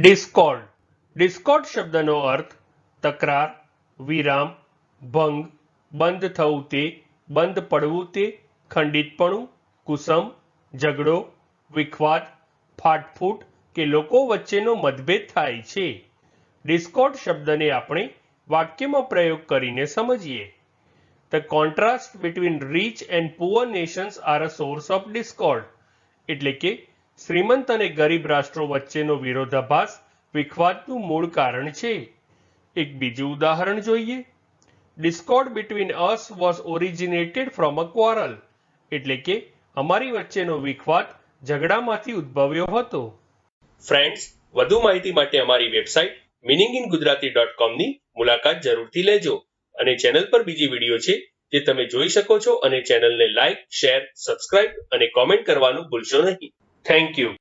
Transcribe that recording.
ડિસ્કોર્ડ. ડિસ્કોર્ડ શબ્દનો અર્થ તકરાર, વિરામ, ભંગ, બંધ થવું તે, બંધ પડવું તે, ખંડિતપણું, કુસમ, ઝઘડો, વિખવાદ, ફાટફૂટ કે લોકો વચ્ચેનો મતભેદ થાય છે. ડિસ્કોર્ડ શબ્દને આપણે વાક્યમાં પ્રયોગ કરીને સમજીએ. The contrast between rich and poor nations are a source of discord એટલે કે શ્રીમંત અને ગરીબ રાષ્ટ્રો વચ્ચેનો વિરોધાભાસ વિખવાદનું મૂળ કારણ છે. એક બીજું ઉદાહરણ જોઈએ. Discord between us was originated from a quarrel એટલે કે અમારી વચ્ચેનો વિખવાદ ઝઘડામાંથી ઉદ્ભવ્યો હતો. ફ્રેન્ડ્સ વધુ માહિતી માટે અમારી website meaning in Gujarati dot કોમની મુલાકાત જરૂરથી લેજો અને ચેનલ પર બીજી વીડિયો છે જે તમે જોઈ શકો છો અને ચેનલને લાઇક શેર, સબસ્ક્રાઇબ અને કોમેન્ટ કરવાનું ભૂલશો નહીં. Thank you.